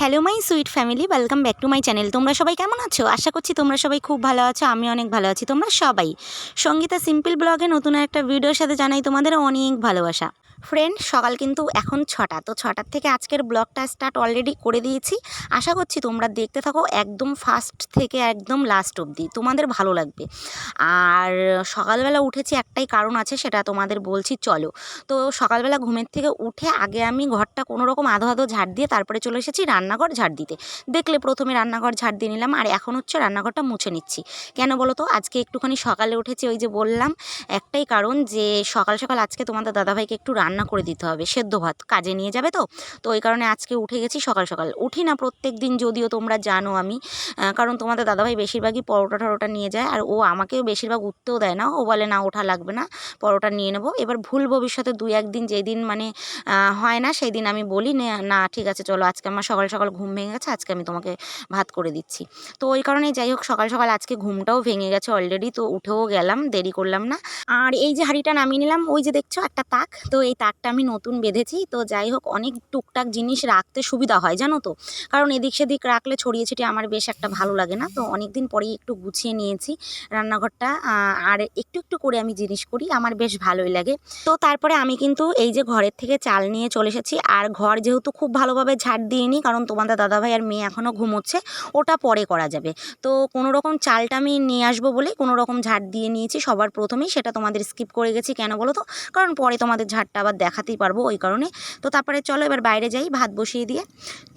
Hello my sweet family, welcome back to my channel. তোমরা সবাই কেমন আছো? আশা করছি তোমরা সবাই খুব ভালো আছো, আমি অনেক ভালো আছি। তোমরা সবাই। সঙ্গীতা সিম্পল ব্লগে নতুন একটা ভিডিওর সাথে জানাই তোমাদের অনেক ভালোবাসা। ফ্রেন্ড সকাল কিন্তু এখন ছটা। তো ছটার থেকে আজকের ব্লগটা স্টার্ট অলরেডি করে দিয়েছি। আশা করছি তোমরা দেখতে থাকো একদম ফার্স্ট থেকে একদম লাস্ট অবধি। তোমাদের ভালো লাগবে। আর সকালবেলা উঠেছি একটাই কারণ আছে, সেটা তোমাদের বলছি চলো। তো সকালবেলা ঘুমের থেকে উঠে আগে আমি ঘরটা কোনো রকম আধো আধো ঝাড় দিয়ে তারপরে চলে এসেছি রান্নাঘর ঝাড় দিতে। দেখলে প্রথমে রান্নাঘর ঝাড় দিয়ে নিলাম, আর এখন হচ্ছে রান্নাঘরটা মুছে নিচ্ছি। কেন বলো তো? আজকে একটুখানি সকালে উঠেছি, ওই যে বললাম, একটাই কারণ যে সকাল সকাল আজকে তোমাদের দাদাভাইকে একটু রান্না করে দিতে হবে, সেদ্ধ ভাত, কাজে নিয়ে যাবে তো? তো ওই কারণে আজকে উঠে গেছি সকাল সকাল। উঠি না প্রত্যেক দিন, যদিও তোমরা জানো আমি কারণ তোমাদের দাদাভাই বেশিরভাগই পরোটা টরোটা নিয়ে যায়, আর ও আমাকেও বেশিরভাগ উঠতেও দেয় না। ও বলে, না, ওঠা লাগবে না, পরোটা নিয়ে নেব। এবার ভুল ভবিষ্যতে দুই একদিন যেই দিন মানে হয় না সেই দিন আমি বলি, না ঠিক আছে, চলো, আজকে আমার সকাল সকাল ঘুম ভেঙে গেছে, আজকে আমি তোমাকে ভাত করে দিচ্ছি। তো ওই কারণে যাই হোক, সকাল সকাল আজকে ঘুমটাও ভেঙে গেছে অলরেডি তো উঠেও গেলাম, দেরি করলাম না। আর এই যে হাঁড়িটা নামিয়ে নিলাম, ওই যে দেখছ একটা তাক, তো এই তাকটা আমি নতুন বেঁধেছি। তো যাই হোক, অনেক টুকটাক জিনিস রাখতে সুবিধা হয়, জানো তো? কারণ এদিক সেদিক রাখলে ছড়িয়ে ছিটিয়ে আমার বেশ একটা ভালো লাগে না। তো অনেক দিন পরেই একটু গুছিয়ে নিয়েছি রান্নাঘরটা। আর একটু একটু করে আমি জিনিস করি, আমার বেশ ভালোই লাগে। তো তারপরে আমি কিন্তু এই যে ঘরের থেকে চাল নিয়ে চলে এসেছি। আর ঘর যেহেতু খুব ভালোভাবে ঝাড় দিইনি, কারণ তোমাদের দাদাভাই আর মেয়ে এখনও ঘুমোচ্ছে, ওটা পরে করা যাবে। তো কোনো রকম চালটা আমি নিয়ে আসব বলেই কোনো রকম ঝাড় দিয়ে নিয়েছি। সবার প্রথমেই সেটা তোমাদের স্কিপ করে গেছি, কেন বলো তো? কারণ পরে তোমাদের ঝাড়টা আবার দেখাতেই পারব ওই কারণে। তো তারপরে চলো এবার বাইরে যাই ভাত বসিয়ে দিয়ে।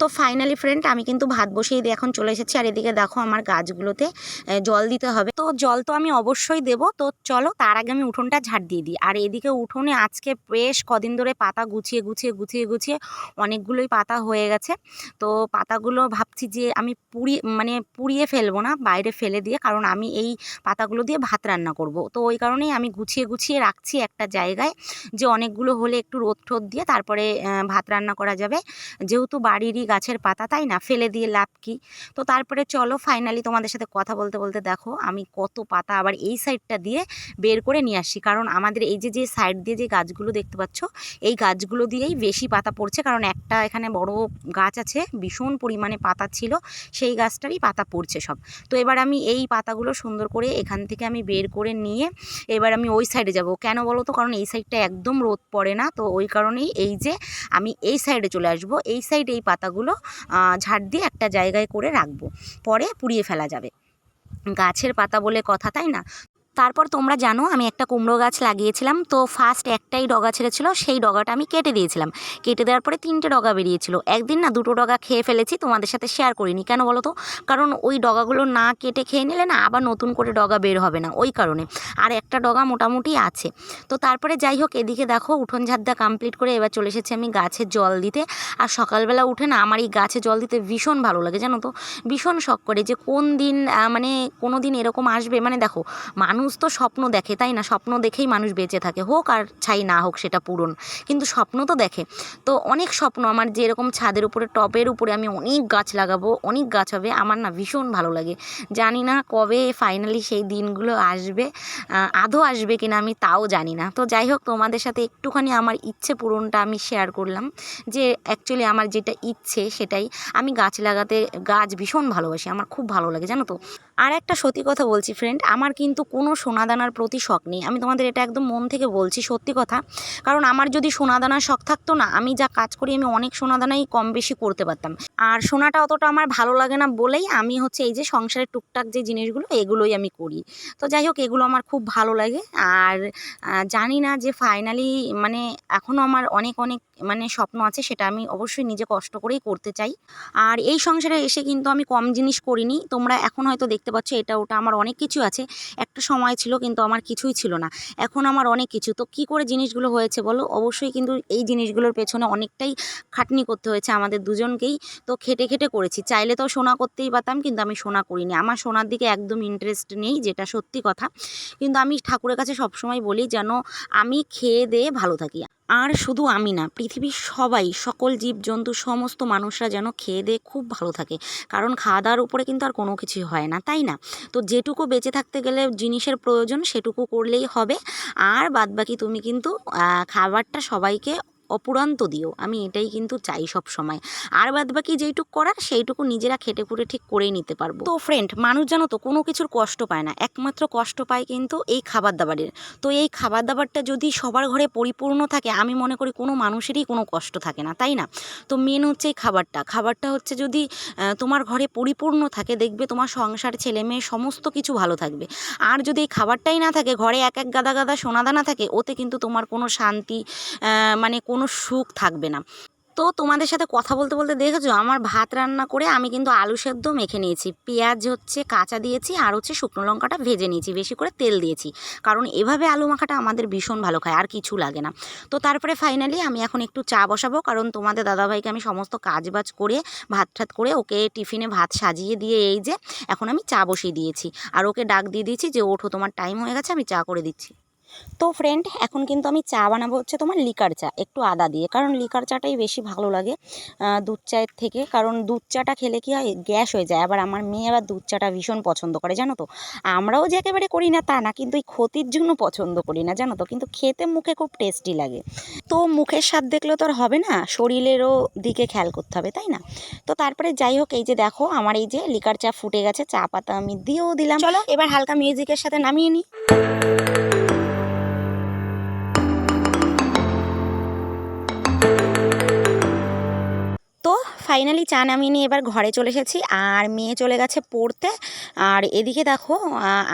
তো ফাইনালি ফ্রেন্ড আমি কিন্তু ভাত বসিয়ে দিয়ে এখন চলে এসেছি। আর এদিকে দেখো আমার গাছগুলোতে জল দিতে হবে। তো জল তো আমি অবশ্যই দেবো। তো চলো তার আগে আমি উঠোনটা ঝাড় দিয়ে দিই। আর এদিকে উঠোনে আজকে বেশ কদিন ধরে পাতা গুছিয়ে গুছিয়ে গুছিয়ে গুছিয়ে অনেকগুলোই পাতা হয়ে গেছে। তো পাতাগুলো ভাবছি যে আমি পুড়ি মানে পুড়িয়ে ফেলব না, বাইরে ফেলে দিয়ে, কারণ আমি এই পাতাগুলো দিয়ে ভাত রান্না করব। তো ওই কারণেই আমি গুছিয়ে গুছিয়ে রাখছি একটা জায়গায় যে অনেকগুলো হলে একটু রোদ ঠোদ দিয়ে তারপরে ভাত রান্না করা যাবে। যেহেতু বাড়িরই গাছের পাতা, তাই না? ফেলে দিয়ে লাভ কি? তো তারপরে চলো ফাইনালি তোমাদের সাথে কথা বলতে বলতে দেখো, আমি কত পাতা আবার এই সাইডটা দিয়ে বের করে নিয়ে আসি কারণ আমাদের এই যে যে সাইড দিয়ে যে গাছগুলো দেখতে পাচ্ছ, এই গাছগুলো দিয়েই বেশি পাতা পড়ছে। কারণ একটা এখানে বড় গাছ আছে, ভীষণ পরিমাণে পাতা ছিল, সেই গাছটারই পাতা পড়ছে সব। তো এবার আমি এই পাতাগুলো সুন্দর করে এখান থেকে আমি বের করে নিয়ে, এবার আমি ওই সাইডে যাব। কেন বলো তো? কারণ এই সাইডটা একদম রোদ পড়ে না, তো ওই কারণেই এই যে আমি এই সাইডে চলে আসব, এই সাইডে এই পাতাগুলো ঝাড় দিয়ে একটা জায়গায় করে রাখব, পরে পুড়িয়ে ফেলা যাবে। গাছের পাতা বলে কথা, তাই না? তারপর তোমরা জানো, আমি একটা কুমড়ো গাছ লাগিয়েছিলাম, তো ফার্স্ট একটাই ডগা ছেড়েছিল, সেই ডগাটা আমি কেটে দিয়েছিলাম। কেটে দেওয়ার পরে তিনটে ডগা বেরিয়েছিল। একদিন না দুটো ডগা খেয়ে ফেলেছি, তোমাদের সাথে শেয়ার করিনি। কেন বলো তো? কারণ ওই ডগাগুলো না কেটে খেয়ে নিলে না আবার নতুন করে ডগা বের হবে না, ওই কারণে। আর একটা ডগা মোটামুটি আছে। তো তারপরে যাই হোক, এদিকে দেখো উঠোন ঝাড়দা কমপ্লিট করে এবার চলে এসেছি আমি গাছে জল দিতে। আর সকালবেলা উঠে না আমার এই গাছে জল দিতে ভীষণ ভালো লাগে, জানো তো? ভীষণ শখ করে যে কোন দিন মানে কোনো দিন এরকম আসবে মানে দেখো, মানুষ তো স্বপ্ন দেখে, তাই না? স্বপ্ন দেখেই মানুষ বেঁচে থাকে, হোক আর ছাই না হোক সেটা পূরণ। কিন্তু স্বপ্ন তো দেখে। তো অনেক স্বপ্ন আমার যে এরকম ছাদের উপরে, টবের উপরে আমি অনেক গাছ লাগাবো, অনেক গাছ হবে, আমার না ভীষণ ভালো লাগে। জানি না কবে ফাইনালি সেই দিনগুলো আসবে আদৌ আসবে কিনা আমি তাও জানি না। তো যাই হোক, তোমাদের সাথে একটুখানি আমার ইচ্ছে পূরণটা আমি শেয়ার করলাম, যে অ্যাকচুয়ালি আমার যেটা ইচ্ছে সেটাই। আমি গাছ লাগাতে গাছ ভীষণ ভালোবাসি, আমার খুব ভালো লাগে, জানো তো? আর একটা সত্যি কথা বলছি ফ্রেন্ড আমার কিন্তু কোনো সোনাদানার প্রতি শখ নেই। আমি তোমাদের এটা একদম মন থেকে বলছি, সত্যি কথা। কারণ আমার যদি সোনাদানার শখ থাকতো না, আমি যা কাজ করি, আমি অনেক সোনাদানাই কম বেশি করতে পারতাম। আর সোনাটা অতটা আমার ভালো লাগে না বলেই আমি হচ্ছে এই যে সংসারের টুকটাক যে জিনিসগুলো, এগুলোই আমি করি। তো যাই হোক, এগুলো আমার খুব ভালো লাগে। আর জানি না যে ফাইনালি মানে এখনও আমার অনেক অনেক মানে স্বপ্ন আছে সেটা আমি অবশ্যই নিজে কষ্ট করেই করতে চাই। আর এই সংসারে এসে কিন্তু আমি কম জিনিস করিনি। তোমরা এখন হয়তো দেখতে পাচ্ছ এটা ওটা আমার অনেক কিছু আছে। একটা সময় ছিল কিন্তু আমার কিছুই ছিল না। এখন আমার অনেক কিছু। তো কি করে জিনিসগুলো হয়েছে বলো? অবশ্যই কিন্তু এই জিনিসগুলোর পেছনে অনেকটাই খাটনি করতে হয়েছে আমাদের দুজনকেই। তো খেটে খেটে করেছি। চাইলে তো সোনা করতেই পারতাম কিন্তু আমি সোনা করিনি। আমার সোনার দিকে একদম ইন্টারেস্ট নেই, যেটা সত্যি কথা। কিন্তু আমি ঠাকুরের কাছে সবসময় বলি যেন আমি খেয়ে দিয়ে ভালো থাকি। আর শুধু আমি না, পৃথিবীর সবাই, সকল জীবজন্তু, সমস্ত মানুষরা যেন খেয়ে দেয়ে খুব ভালো থাকে। কারণ খাওয়া দাওয়ার উপরে কিন্তু আর কোনো কিছুই হয় না, তাই না? তো যেটুকু বেঁচে থাকতে গেলে জিনিসের প্রয়োজন সেটুকু করলেই হবে। আর বাদবাকি তুমি কিন্তু খাবারটা সবাইকে অপুরান্ত দিও। আমি এটাই কিন্তু চাই সব সময় আর বাদ বাকি যেইটুকু করার, সেইটুকু নিজেরা খেটে খুঁটে ঠিক করেই নিতে পারব। তো ফ্রেন্ড মানুষ জানো তো, কোনো কিছুর কষ্ট পায় না। একমাত্র কষ্ট পায় কিন্তু এই খাবার দাবারের তো এই খাবার দাবারটা যদি সবার ঘরে পরিপূর্ণ থাকে, আমি মনে করি কোনো মানুষেরই কোনো কষ্ট থাকে না, তাই না? তো মেন হচ্ছে এই খাবারটা। খাবারটা হচ্ছে যদি তোমার ঘরে পরিপূর্ণ থাকে, দেখবে তোমার সংসার, ছেলে মেয়ে সমস্ত কিছু ভালো থাকবে। আর যদি এই খাবারটাই না থাকে, ঘরে এক এক গাদা গাদা সোনাদানা থাকে, ওতে কিন্তু তোমার কোনো শান্তি মানে কোনো সুখ থাকবে না। তো তোমাদের সাথে কথা বলতে বলতে দেখেছ, আমার ভাত রান্না করে আমি কিন্তু আলু সেদ্ধ মেখে নিয়েছি। পেঁয়াজ হচ্ছে কাঁচা দিয়েছি আর হচ্ছে শুকনো লঙ্কাটা ভেজে নিয়েছি, বেশি করে তেল দিয়েছি। কারণ এভাবে আলু মাখাটা আমাদের ভীষণ ভালো খায়, আর কিছু লাগে না। তো তারপরে ফাইনালি আমি এখন একটু চা বসাবো, কারণ তোমাদের দাদাভাইকে আমি সমস্ত কাজ বাজ করে, ভাত ঠাত করে ওকে টিফিনে ভাত সাজিয়ে দিয়ে এই যে এখন আমি চা বসিয়ে দিয়েছি। আর ওকে ডাক দিয়ে দিয়েছি যে, ওঠো, তোমার টাইম হয়ে গেছে, আমি চা করে দিচ্ছি। তো ফ্রেন্ড এখন কিন্তু আমি চা বানাবো হচ্ছে তোমার লিকার চা একটু আদা দিয়ে কারণ লিকার চাটাই বেশি ভালো লাগে দুধ চায়ের থেকে কারণ দুধ চাটা খেলে কি হয় গ্যাস হয়ে যায় আবার আমার মেয়ে আবার দুধ চাটা ভীষণ পছন্দ করে জানো তো? আমরাও যে একেবারে করি না তা না কিন্তু এই ক্ষতির জন্য পছন্দ করি না জানো তো? কিন্তু খেতে মুখে খুব টেস্টি লাগে। তো মুখের স্বাদ দেখলে তো আর হবে না শরীরেরও দিকে খেয়াল করতে হবে তাই না? তো তারপরে যাই হোক এই যে দেখো আমার এই যে লিকার চা ফুটে গেছে চা পাতা আমি দিয়েও দিলাম। চলো। এবার হালকা মিউজিকের সাথে নামিয়ে নিই। তো ফাইনালি চা নামিয়ে নিয়ে এবার ঘরে চলে এসেছি আর মেয়ে চলে গেছে পড়তে। আর এদিকে দেখো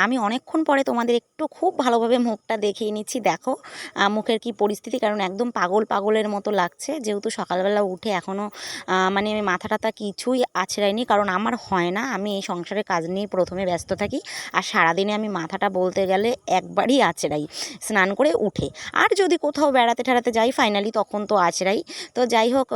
আমি অনেকক্ষণ পরে তোমাদের একটু খুব ভালোভাবে মুখটা দেখিয়ে নিচ্ছি। দেখো মুখের কি পরিস্থিতি, কারণ একদম পাগল পাগলের মতো লাগছে। যেহেতু সকালবেলা উঠে এখনও মানে মাথা টাথা কিছুই আছড়ায়নি, কারণ আমার হয় না। আমি এই সংসারের কাজ নিয়ে প্রথমে ব্যস্ত থাকি আর সারাদিনে আমি মাথাটা বলতে গেলে একবারই আছড়াই স্নান করে উঠে। আর যদি কোথাও বেড়াতে টেড়াতে যাই ফাইনালি তখন তো আছড়াই। তো যাই হোক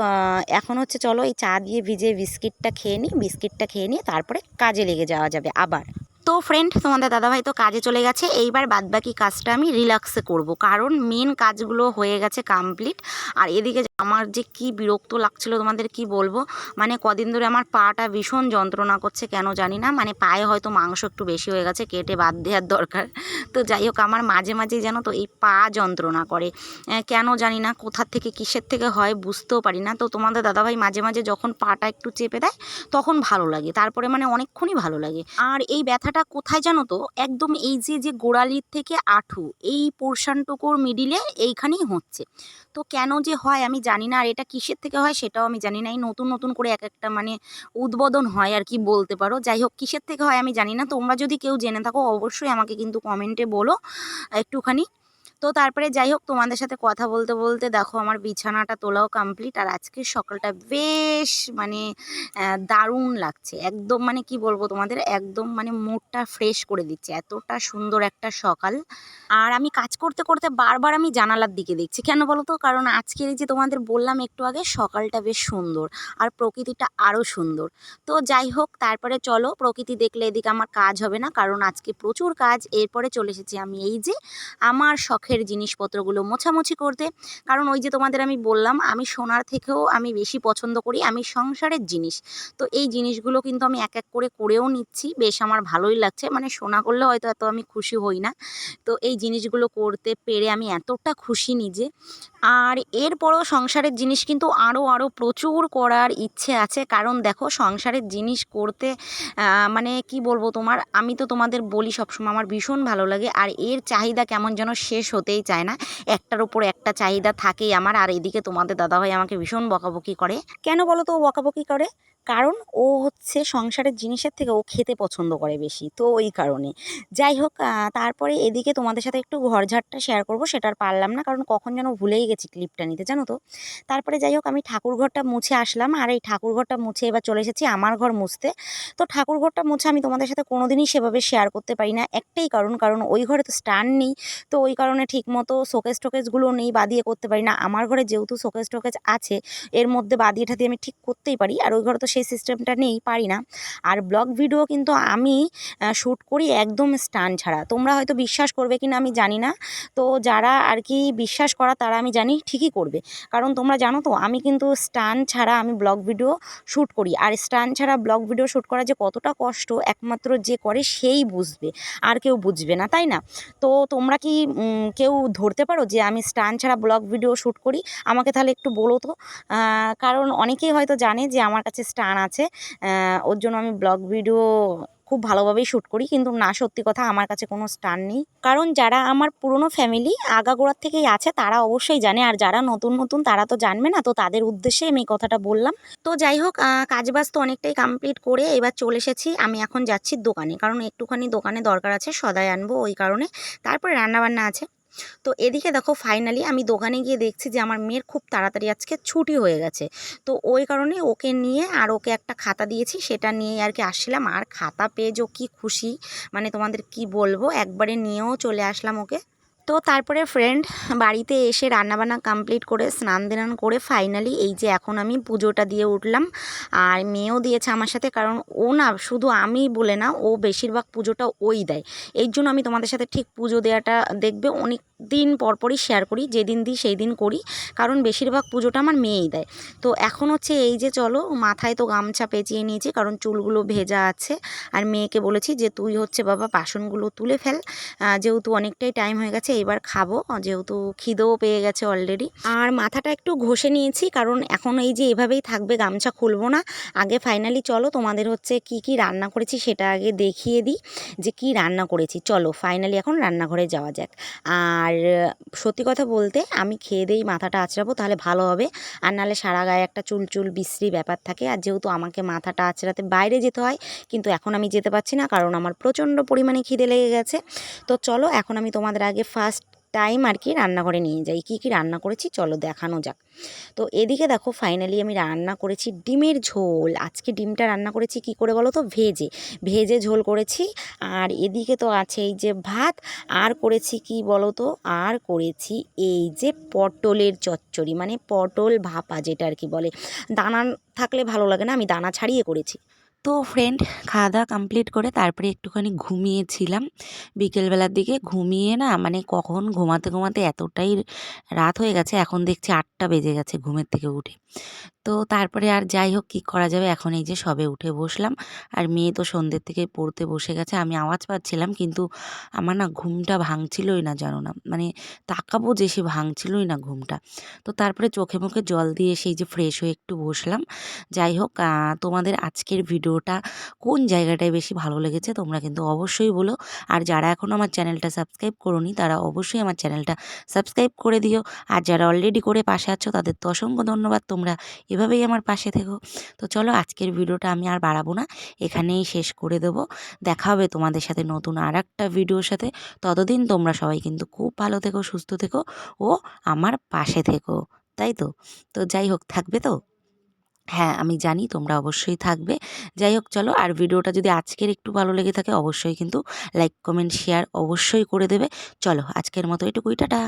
এখন হচ্ছে চলো এই চা দিয়ে ভিজে বিস্কিটটা খেয়ে নিই, বিস্কিটটা খেয়ে নিয়ে তারপরে কাজে লেগে যাওয়া যাবে আবার। তো ফ্রেন্ড তোমাদের দাদাভাই তো কাজে চলে গেছে, এইবার বাদবাকি কাজটা আমি রিল্যাক্সে করব, কারণ মেন কাজগুলো হয়ে গেছে কমপ্লিট আর এদিকে আমার যে কি বিরক্ত লাগছিল তোমাদের কি বলব? মানে কদিন ধরে আমার পাটা ভীষণ যন্ত্রণা করছে কেন জানি না। মানে পায়ে হয়তো মাংস একটু বেশি হয়ে গেছে, কেটে বাদ দেওয়ার দরকার। তো যাই হোক, আমার মাঝে মাঝেই যেন তো এই পা যন্ত্রণা করে। কেন জানি না, কোথার থেকে, কিসের থেকে হয় বুঝতেও পারি না। তো তোমাদের দাদাভাই মাঝে মাঝে যখন পাটা একটু চেপে দেয়, তখন ভালো লাগে। তারপরে মানে অনেকক্ষণই ভালো লাগে। আর এই ব্যথাটা কোথায় জানো তো? একদম এই যে যে গোড়ালির থেকে আঠু, এই পোর্শনটুকুর মিডিলে এইখানেই হচ্ছে। তো কেন যে হয় আমি জানি না। আর এটা কিসের থেকে হয় সেটাও আমি জানি না। এই নতুন নতুন করে এক একটা মানে উদ্বোধন হয় আর কি বলতে পারো। যাই হোক, কিসের থেকে হয় আমি জানি না। তোমরা যদি কেউ জেনে থাকো, অবশ্যই আমাকে কিন্তু কমেন্টে বলো। একটুখানি তো তারপরে যাই হোক, তোমাদের সাথে কথা বলতে বলতে দেখো আমার বিছানাটা তোলাও কমপ্লিট আর আজকে সকালটা বেশ মানে দারুণ লাগছে। একদম মানে কি বলব তোমাদের, একদম মানে মুডটা ফ্রেশ করে দিচ্ছে। এতটা সুন্দর একটা সকাল। আর আমি কাজ করতে করতে বারবার আমি জানালার দিকে দেখছি। কেন বলো তো কারণ আজকের যে তোমাদের বললাম একটু আগে, সকালটা বেশ সুন্দর আর প্রকৃতিটা আরও সুন্দর। তো যাই হোক, তারপরে চলো, প্রকৃতি দেখলে এদিকে আমার কাজ হবে না। কারণ আজকে প্রচুর কাজ, এরপরে চলে এসেছি আমি এই যে আমার শখের জিনিসপত্রগুলো মোছামুছি করতে। কারণ ওই যে তোমাদের আমি বললাম, আমি সোনার থেকেও আমি বেশি পছন্দ করি, আমি সংসারের জিনিস। তো এই জিনিসগুলো কিন্তু আমি এক এক করে করেও নিচ্ছি, বেশ আমার ভালোই লাগছে। মানে সোনা করলে হয়তো এত আমি খুশি হই না। তো এই জিনিসগুলো করতে পেরে আমি এতটা খুশি নিজে আর এরপরও সংসারের জিনিস কিন্তু আরও আরও প্রচুর করার ইচ্ছে আছে। কারণ দেখো, সংসারের জিনিস করতে মানে কি বলব তোমার? আমি তো তোমাদের বলি সবসময়, আমার ভীষণ ভালো লাগে। আর এর চাহিদা কেমন যেন শেষ হতেই চায় না। একটার উপর একটা চাহিদা থাকেই আমার। আর এদিকে তোমাদের দাদাভাই আমাকে ভীষণ বকাবকি করে। কেন বলো তো বকাবকি করে? কারণ ও হচ্ছে সংসারের জিনিসের থেকে ও খেতে পছন্দ করে বেশি। তো ওই কারণে। যাই হোক তারপরে এদিকে তোমাদের সাথে একটু ঘরঝাড়টা শেয়ার করব, সেটা আর পারলাম না। কারণ কখন যেন ভুলেই গেছি। ক্লিপটা নিতে, জানো তো? তারপরে যাই হোক, আমি ঠাকুর ঘরটা মুছে আসলাম। আর এই ঠাকুর ঘরটা মুছে এবার চলে এসেছি আমার ঘর মুছতে। তো ঠাকুর ঘরটা মুছে আমি তোমাদের সাথে কোনোদিনই সেভাবে শেয়ার করতে পারি না। একটাই কারণ কারণ ওই ঘরে তো স্ট্যান্ড নেই। তো ওই কারণে ঠিক মতো শোকেস টোকেসগুলো নেই বাদিয়ে করতে পারি না। আমার ঘরে যেহেতু শোকেস টোকেস আছে, এর মধ্যে বাদিয়ে ঠাদিয়ে আমি ঠিক করতেই পারি। আর ওই ঘরে তো সেই সিস্টেমটা নেই, পারি না। আর ব্লগ ভিডিও কিন্তু আমি শ্যুট করি একদম স্টান ছাড়া। তোমরা হয়তো বিশ্বাস করবে কিনা আমি জানি না। তো যারা আর কি বিশ্বাস করা, তারা আমি জানি জানি ঠিকই করবে। কারণ তোমরা জানো তো, আমি কিন্তু স্টান ছাড়া আমি ব্লগ ভিডিও শ্যুট করি। আর স্টান ছাড়া ব্লগ ভিডিও শ্যুট করা যে কতটা কষ্ট, একমাত্র যে করে সেই বুঝবে, আর কেউ বুঝবে না, তাই না? তো তোমরা কি কেউ ধরতে পারো যে আমি স্টান ছাড়া ব্লগ ভিডিও শ্যুট করি? আমাকে তাহলে একটু বলো তো। কারণ অনেকেই হয়তো জানে যে আমার কাছে স্টান আছে। ওর জন্য আমি ব্লগ ভিডিও খুব ভালোভাবেই শ্যুট করি, কিন্তু না, সত্যি কথা আমার কাছে কোনো স্টান নেই। কারণ যারা আমার পুরনো ফ্যামিলি আগাগোড়ার থেকেই আছে, তারা অবশ্যই জানে। আর যারা নতুন নতুন, তারা তো জানবে না। তো তাদের উদ্দেশ্যে আমি এই কথাটা বললাম। তো যাই হোক কাজবাজ তো অনেকটাই কমপ্লিট করে এবার চলে এসেছি। আমি এখন যাচ্ছি দোকানে। কারণ একটুখানি দোকানে দরকার আছে সদাই আনব ওই কারণে। তারপরে রান্নাবান্না আছে। তো এদিকে দেখো ফাইনালি আমি দোকানে গিয়ে দেখছি যে আমার মেয়ের খুব তাড়াতাড়ি আজকে ছুটি হয়ে গেছে। তো ওই কারণে ওকে নিয়ে আর ওকে একটা খাতা দিয়েছি, সেটা নিয়ে আর কি আসছিলাম। আর খাতা পেয়ে যে কী খুশি মানে তোমাদের কি বলব, একবারে নিয়েও চলে আসলাম ওকে। তো তারপরে ফ্রেন্ড বাড়িতে এসে রান্নাবান্না কমপ্লিট করে স্নান দান করে ফাইনালি এই যে এখন আমি পুজোটা দিয়ে উঠলাম। আর মেয়েও দিয়েছে আমার সাথে কারণ ও না শুধু আমি বলে না, ও বেশিরভাগ পুজোটা ওই দেয়। এই জন্য আমি তোমাদের সাথে ঠিক পুজো দেওয়াটা দেখবে অনেক দিন পরপরই শেয়ার করি, যেদিন দিই সেই দিন করি, কারণ বেশিরভাগ পুজোটা আমার মেয়েই দেয়। তো এখন হচ্ছে এই যে চলো মাথায় তো গামছা পেঁচিয়ে নিয়েছি, কারণ চুলগুলো ভেজা আছে। আর মেয়েকে বলেছি যে তুই হচ্ছে বাবা বাসনগুলো তুলে ফেল। যেহেতু অনেকটাই টাইম হয়ে গেছে এবার খাব, যেহেতু খিদেও পেয়ে গেছে অলরেডি আর মাথাটা একটু ঘষে নিয়েছি, কারণ এখন এই যে এভাবেই থাকবে, গামছা খুলবো না। আগে ফাইনালি চলো, তোমাদের হচ্ছে কি কি রান্না করেছি সেটা আগে দেখিয়ে দিই, যে কি রান্না করেছি। চলো ফাইনালি এখন রান্নাঘরে যাওয়া যাক। আর সত্যি কথা বলতে, আমি খেয়ে দেই মাথাটা আঁচড়াবো, তাহলে ভালো হবে। আর নাহলে সারা গায়ে একটা চুল চুল বিশ্রী ব্যাপার থাকে। আর যেহেতু আমাকে মাথাটা আঁচড়াতে বাইরে যেতে হয়, কিন্তু এখন আমি যেতে পারছি না, কারণ আমার প্রচণ্ড পরিমাণে খিদে লেগে গেছে। তো চলো, এখন আমি তোমাদের আগে ফার্স্ট টাইম আর কি রান্নাঘরে নিয়ে যাই। কী কী রান্না করেছি? চলো দেখানো যাক। তো এদিকে দেখো ফাইনালি আমি রান্না করেছি ডিমের ঝোল। আজকে ডিমটা রান্না করেছি কি করে বলো তো? ভেজে। ভেজে ঝোল করেছি। আর এদিকে তো আছে এই যে ভাত। আর করেছি কি বলো তো? আর করেছি এই যে পটলের চচ্চড়ি। মানে পটল ভাপা যেটা আর কি বলে। দানা থাকলে ভালো লাগে না? আমি দানা ছাড়িয়ে করেছি। তো ফ্রেন্ড খাওয়া দাওয়া কমপ্লিট করে তারপরে একটুখানি ঘুমিয়েছিলাম। বিকেলবেলার দিকে ঘুমিয়ে না মানে কখন ঘুমাতে ঘুমাতে এতটাই রাত হয়ে গেছে, এখন দেখছি আটটা বেজে গেছে ঘুমের থেকে উঠে। তো তারপরে আর যাই হোক কী করা যাবে, এখন এই যে সবে উঠে বসলাম। আর মেয়ে তো সন্ধ্যের থেকে পড়তে বসে গেছে, আমি আওয়াজ পাচ্ছিলাম কিন্তু আমার না ঘুমটা ভাঙছিলই না জানো না মানে তাকাবো যে সে ভাঙছিলই না ঘুমটা। তো তারপরে চোখে মুখে জল দিয়ে সেই যে ফ্রেশ হয়ে একটু বসলাম। যাই হোক তোমাদের আজকের ভিডিওটা কোন জায়গাটায় বেশি ভালো লেগেছে তোমরা কিন্তু অবশ্যই বলো। আর যারা এখনও আমার চ্যানেলটা সাবস্ক্রাইব করোনি, তারা অবশ্যই আমার চ্যানেলটা সাবস্ক্রাইব করে দিও। আর যারা অলরেডি করে পাশে আছো, তাদের তো অসংখ্য ধন্যবাদ। তোমরা এভাবেই আমার পাশে থেকো। তো চলো আজকের ভিডিওটা আমি আর বাড়াবো না, এখানেই শেষ করে দেবো। দেখা হবে তোমাদের সাথে নতুন আর একটা ভিডিওর সাথে। ততদিন তোমরা সবাই কিন্তু খুব ভালো থেকো, সুস্থ থেকো ও আমার পাশে থেকো, তাই তো? তো যাই হোক, থাকবে তো? হ্যাঁ আমি জানি তোমরা অবশ্যই থাকবে। যাই হোক, চলো আর ভিডিওটা যদি আজকের একটু ভালো লেগে থাকে অবশ্যই কিন্তু লাইক, কমেন্ট, শেয়ার অবশ্যই করে দেবে। চলো আজকের মতো এটুকুই, টাটা।